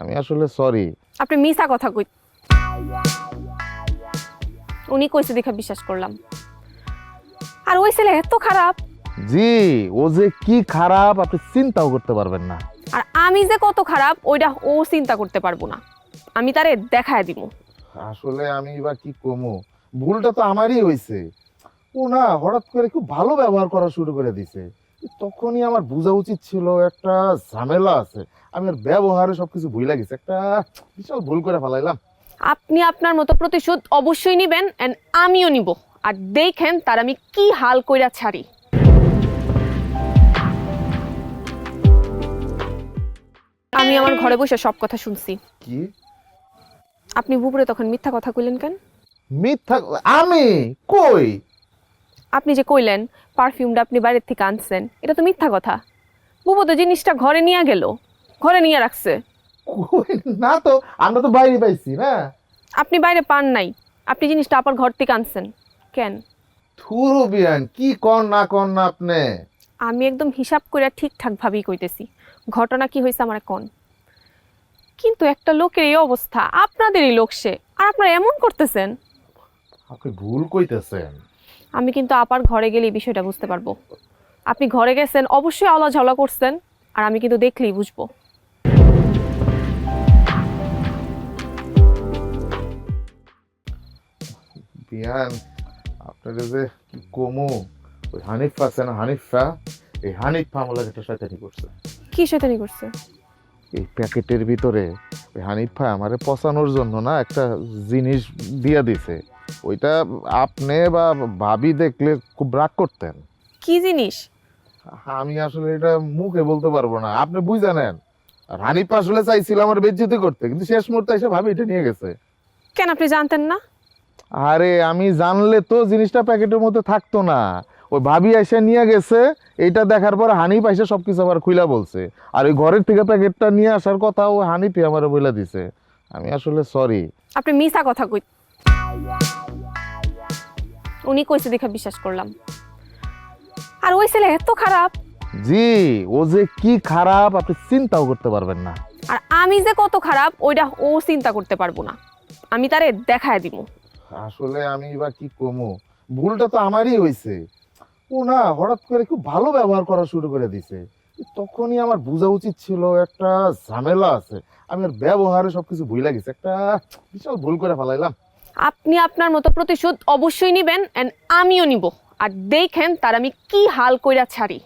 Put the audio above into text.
আমি আসলে সরি আপনি মিছা কথা কই উনি কইছে দেখে বিশ্বাস করলাম। আর ওই ছেলে এত খারাপ। জি ও যে কি খারাপ আপনি চিন্তাও করতে পারবেন না। আর আমি যে কত খারাপ ওইটা ও চিন্তা করতে পারব না। আমি তারে দেখায় দিব আসলে আমি বা কি কমু? ভুলটা তো আমারই হয়েছে ও না হঠাৎ করে খুব ভালো ব্যবহার করা শুরু করে দিছে। তখনই আমার বোঝা উচিত ছিল একটা ঝামেলা আছে। আমি আর ব্যবহারে সবকিছু ভুলে গেছি। একটা বিশাল ভুল করে ফেলাইলাম। আপনি আপনার মতো প্রতিশোধ অবশ্যই নিবেন এন্ড আমিও নিব। আর দেখেন তার আমি কি হাল কইরা ছাড়ি। আমি আমার ঘরে বসে সব কথা শুনছি। কি? আপনি বুপুরে তখন মিথ্যা কথা কইলেন কেন? মিথ্যা আমি? কই? আপনি যে কইলেন পারফিউমটা আপনি বাইরের থেকে আনছেন এটা তো মিথ্যা কথা। বুবু তো জিনিসটা ঘরে নিয়ে গেল ঘরে নিয়ে রাখছে। না তো আমরা তো বাইরে পাইছি না? আপনি বাইরে পান নাই আপনি জিনিসটা আবার ঘর থেকে আনছেন কেন? থুরু বিয়ান কি কর না কর না আপনি? আমি একদম হিসাব করে ঠিকঠাক ভাবেই কইতেছি ঘটনা কি হয়েছে আমার কোন? কিন্তু একটা লোকের এই অবস্থা আপনাদেরই লোক সে আর আপনারা এমন করতেছেন? আপনি ভুল কইতেছেন। আমি কিন্তু আপার ঘরে গেলে এই বিষয়টা বুঝতে পারব। আপনি ঘরে গেছেন অবশ্যই আলা ঝালা করছেন আর আমি কিন্তু দেখলেই বুঝব। বিয়ান আপনাদের যে কি কমু ওই হানিফা আছে না হানিফা? এই হানিফা আমলার একটা শয়তানি করছে। কি শয়তানি করছে? এই প্যাকেটের ভিতরে ওই হানিফা আমারে পচানোর জন্য না একটা জিনিস দিয়া দিছে। ওইটা আপনি বা ভাবি দেখলে খুব রাগ করতেন। কি জিনিস? আমি আসলে এটা মুখে বলতে পারব না। আপনি বুঝে নেন আর হানিফা আসলে চাইছিল আমার বেজ্জতি করতে কিন্তু শেষ মুহূর্তে এসে ভাবি এটা নিয়ে গেছে। কেন আপনি জানতেন না? আরে আমি জানলে তো জিনিসটা প্যাকেটের মধ্যে থাকতো না। ওই ভাবি এসে নিয়ে গেছে এইটা দেখার পর হানিফ এসে সবকিছু আবার খুইলা বলছে। আর ওই ঘরের থেকে প্যাকেটটা নিয়ে আসার কথা ও হানিফই আমার বলে দিছে। আমি আসলে সরি আপনি মিছা কথা কই উনি কইছে দেখে বিশ্বাস করলাম। আর ওই ছেলে এত খারাপ। জি ও যে কি খারাপ আপনি চিন্তাও করতে পারবেন না। আর আমি যে কত খারাপ ওইটা ও চিন্তা করতে পারব না। আমি তারে দেখায় দিব। আসলে আমি বা কি কমু? ভুলটা তো আমারই হয়েছে ও না হঠাৎ করে খুব ভালো ব্যবহার করা শুরু করে দিছে। তখনই আমার বোঝা উচিত ছিল একটা ঝামেলা আছে। আমি আর ব্যবহারে সবকিছু ভুলে গেছি। একটা বিশাল ভুল করে ফেলাইলাম। আপনি আপনার মতো প্রতিশোধ অবশ্যই নিবেন অ্যান্ড আমিও নিব। আর দেখেন তার আমি কি হাল কইরা ছাড়ি।